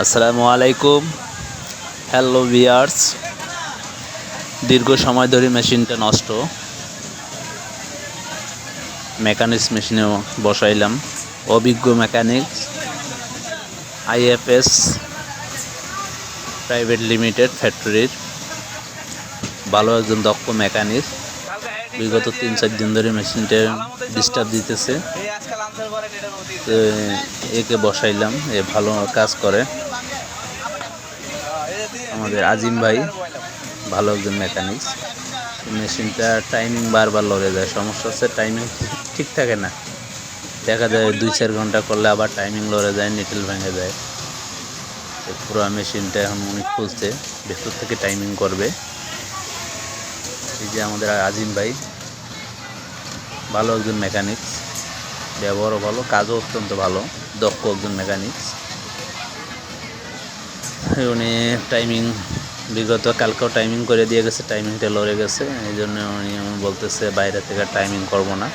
আসসালামু আলাইকুম। হ্যালো বিয়ার্স দীর্ঘ সময় ধরে মেশিনটা নষ্ট। মেকানিক্স মেশিনে বসাইলাম। অভিজ্ঞ মেকানিক আইএফএস প্রাইভেট লিমিটেড ফ্যাক্টরির ভালো একজন দক্ষ মেকানিক বিগত তিন, চার দিন ধরে মেশিনটা ডিস্টার্ব দিতেছে। তো একে বসাইলাম, এ ভালো কাজ করে। আমাদের আজিম ভাই, ভালো একজন মেকানিক্স মেশিনটা টাইমিং বারবার লড়ে যায়, সমস্যা হচ্ছে টাইমিং ঠিক থাকে না। দেখা যায় দুই, চার ঘণ্টা করলে আবার টাইমিং লড়ে যায় নিটেল ভেঙে যায়। পুরো মেশিনটা এখন উনি খুলছে, ভেতর থেকে টাইমিং করবে। এই যে আমাদের আজিম ভাই, ভালো একজন মেকানিক্স ব্যবহারও ভালো, কাজও অত্যন্ত ভালো, দক্ষ একজন মেকানিক্স উনি টাইমিং বিগত কালকেও টাইমিং করে দিয়ে গেছে টাইমিংটা লড়ে গেছে, এই জন্য উনি বলতেছে, বাইরে থেকে টাইমিং করব না।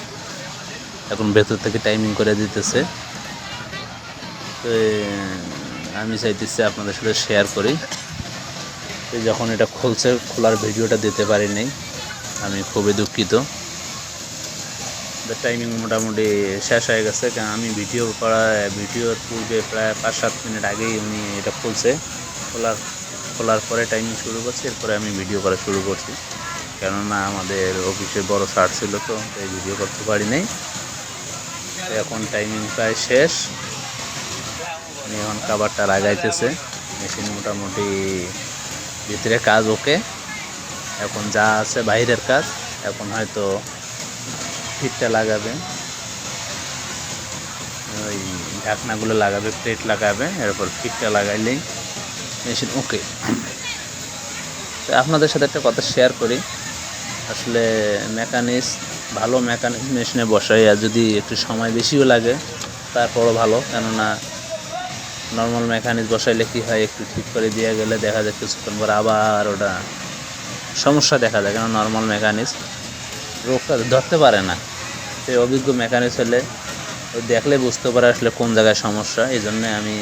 এখন ভেতর থেকে টাইমিং করে দিতেছে। তো আমি চাইতেছি আপনাদের সাথে শেয়ার করি। যখন এটা খুলছে, খোলার ভিডিওটা দিতে পারিনি আমি খুবই দুঃখিত। টাইমিং মোটামুটি শেষ হয়ে গেছে, কারণ আমি ভিডিও করা ভিডিওর পূর্বে প্রায় পাঁচ সাত মিনিট আগেই উনি এটা খুলছে। খোলার খোলার পরে টাইমিং শুরু করছি, এরপরে আমি ভিডিও করা শুরু করছি। কেননা আমাদের অফিসে বড় ছাড় ছিল তো, তাই ভিডিও করতে পারি নাই। এখন টাইমিং প্রায় শেষ। এখন কাবারটা লাগাইতেছে। মেশিন মোটামুটি ভিতরে কাজ ওকে। এখন যা আছে বাইরের কাজ, এখন হয়তো ফিটটা লাগাবে। ওই ঢাকনাগুলো লাগাবে প্লেট লাগাবে, এরপর ফিটটা লাগাইলেই মেশিন ওকে তো আপনাদের সাথে একটা কথা শেয়ার করি। আসলে মেকানিক্স ভালো মেকানিক্স মেশিনে বসাই, আর যদি একটু সময় বেশিও লাগে, তারপরও ভালো। কেননা নর্মাল মেকানিক্স বসাইলে কী হয়, একটু ঠিক করে দিয়ে গেলে দেখা যায় কিছুক্ষণ পর আবার ওটা সমস্যা দেখা যায় কেন নর্মাল মেকানিক্স রোগটা ধরতে পারে না। সে অভিজ্ঞ মেকানিক্স হলে, ও দেখলে বুঝতে পারে আসলে কোন জায়গায় সমস্যা। এই জন্যে আমি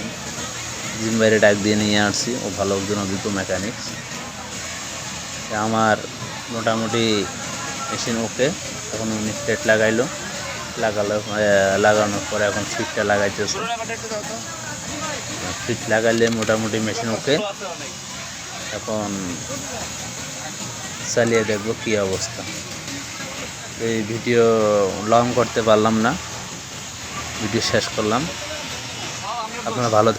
জিম বাইরে ডাক দিয়ে নিয়ে আসছি। ও ভালো একজন অভিজ্ঞ মেকানিক্স আমার মোটামুটি মেশিন ওকে এখন উনি প্লেট লাগাইলো। লাগালো লাগানোর পরে এখন ফিটটা লাগাইতেছে। ফিট লাগাইলে মোটামুটি মেশিন ওকে এখন চালিয়ে দেখব কি অবস্থা। এই ভিডিও লং করতে পারলাম না। ভিডিও শেষ করলাম। আপনারা ভালো